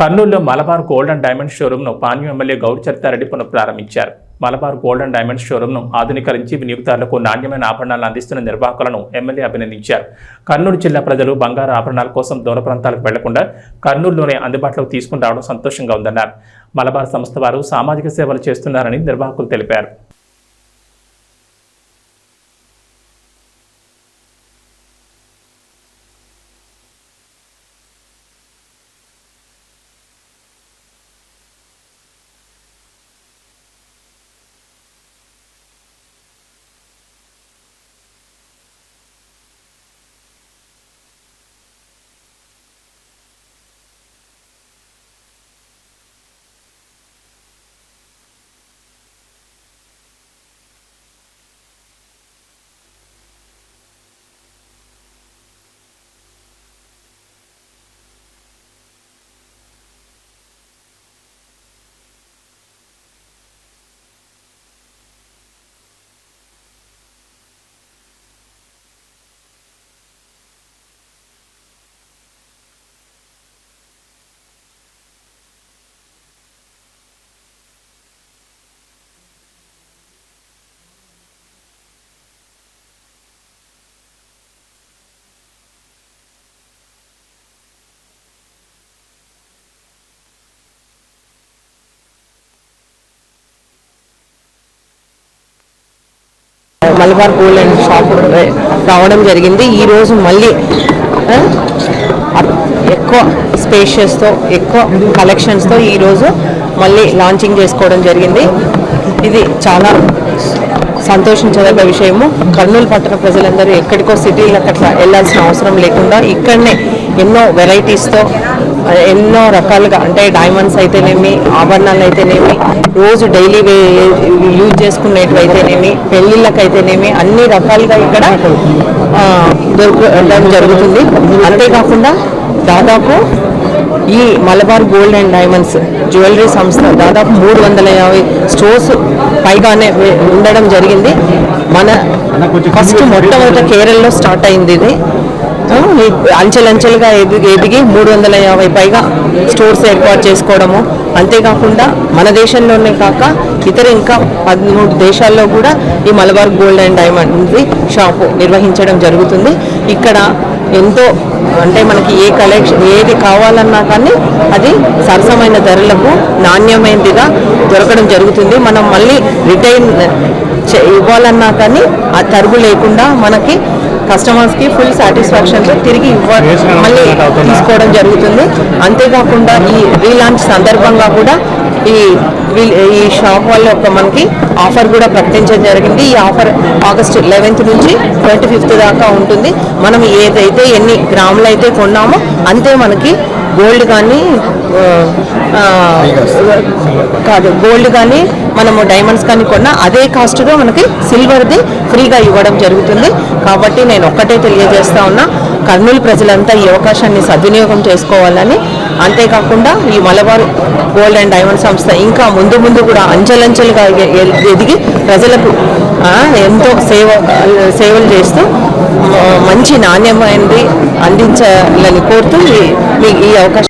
కర్నూలులో Malabar gold and diamond షోరూంను పాన్యు ఎమ్మెల్యే గౌడ్ చరితారెడ్డి పునఃప్రారంభించారు. మలబార్ గోల్డ్ అండ్ డైమండ్ షోరూంను ఆధునీకరించి వినియోగదారులకు నాణ్యమైన ఆభరణాలను అందిస్తున్న నిర్వాహకులను ఎమ్మెల్యే అభినందించారు. కర్నూలు జిల్లా ప్రజలు బంగారు ఆభరణాల కోసం దూర ప్రాంతాలకు వెళ్ళకుండా కర్నూలులోనే అందుబాటులోకి తీసుకుని రావడం సంతోషంగా ఉందన్నారు. మలబార్ సంస్థ వారు సామాజిక సేవలు చేస్తున్నారని నిర్వాహకులు తెలిపారు. మలబార్ గోల్డ్ అండ్ షాప్ రావడం జరిగింది. ఈరోజు మళ్ళీ ఎక్కువ స్పేషియస్తో ఎక్కువ కలెక్షన్స్తో ఈరోజు మళ్ళీ లాంచింగ్ చేసుకోవడం జరిగింది. ఇది చాలా సంతోషించదగ్గ విషయము. కర్నూలు పట్టణ ప్రజలందరూ ఎక్కడికో సిటీలకు అట్లా వెళ్ళాల్సిన అవసరం లేకుండా ఇక్కడనే ఎన్నో వెరైటీస్తో ఎన్నో రకాలుగా అంటే డైమండ్స్ అయితేనేమి ఆభరణాలు అయితేనేమి రోజు డైలీ యూజ్ చేసుకునేటివి అయితేనేమి పెళ్ళిళ్ళకి అయితేనేమి అన్ని రకాలుగా ఇక్కడ దొరకడం జరుగుతుంది. అంతేకాకుండా దాదాపు ఈ Malabar gold and diamonds jewellery సంస్థ దాదాపు మూడు వందల యాభై స్టోర్స్ పైగానే ఉండడం జరిగింది. మన ఫస్ట్ మొట్టమొదట కేరళలో స్టార్ట్ అయింది ఇది. అంచెలంచెలుగా ఎదిగి ఎదిగి మూడు వందల యాభై పైగా స్టోర్స్ ఏర్పాటు చేసుకోవడము. అంతేకాకుండా మన దేశంలోనే కాక ఇతర ఇంకా పదమూడు దేశాల్లో కూడా ఈ Malabar gold and diamond shop నిర్వహించడం జరుగుతుంది. ఇక్కడ ఎంతో అంటే మనకి ఏ కలెక్షన్ ఏది కావాలన్నా కానీ అది సరసమైన ధరలకు నాణ్యమైనదిగా దొరకడం జరుగుతుంది. మనం మళ్ళీ రిటైన్ ఇవ్వాలన్నా కానీ ఆ తరుగు లేకుండా మనకి కస్టమర్స్కి ఫుల్ సాటిస్ఫాక్షన్తో తిరిగి ఇవ్వ మళ్ళీ తీసుకోవడం జరుగుతుంది. అంతేకాకుండా ఈ రీలాంచ్ సందర్భంగా కూడా ఈ వీల్- ఈ షాప్ వల్ల ఒక మనకి ఆఫర్ కూడా ప్రకటించడం జరిగింది. ఈ ఆఫర్ ఆగస్ట్ లెవెన్త్ నుంచి ట్వంటీ ఫిఫ్త్ దాకా ఉంటుంది. మనం ఏదైతే ఎన్ని గ్రాములు అయితే కొన్నామో అంతే మనకి గోల్డ్ కానీ కాదు గోల్డ్ కానీ మనము డైమండ్స్ కానీ కొన్నా అదే కాస్ట్గా మనకి సిల్వర్ది ఫ్రీగా ఇవ్వడం జరుగుతుంది. కాబట్టి నేను ఒక్కటే తెలియజేస్తా ఉన్నా కర్నూలు ప్రజలంతా ఈ అవకాశాన్ని సద్వినియోగం చేసుకోవాలని. అంతేకాకుండా ఈ మలబార్ గోల్డ్ అండ్ డైమండ్ సంస్థ ఇంకా ముందు ముందు కూడా అంచెలంచెలుగా ఎదిగి ప్రజలకు ఎంతో సేవ సేవలు చేస్తూ మంచి నాణ్యమైనది అందించాలని కోరుతూ ఈ- ఈ అవకాశం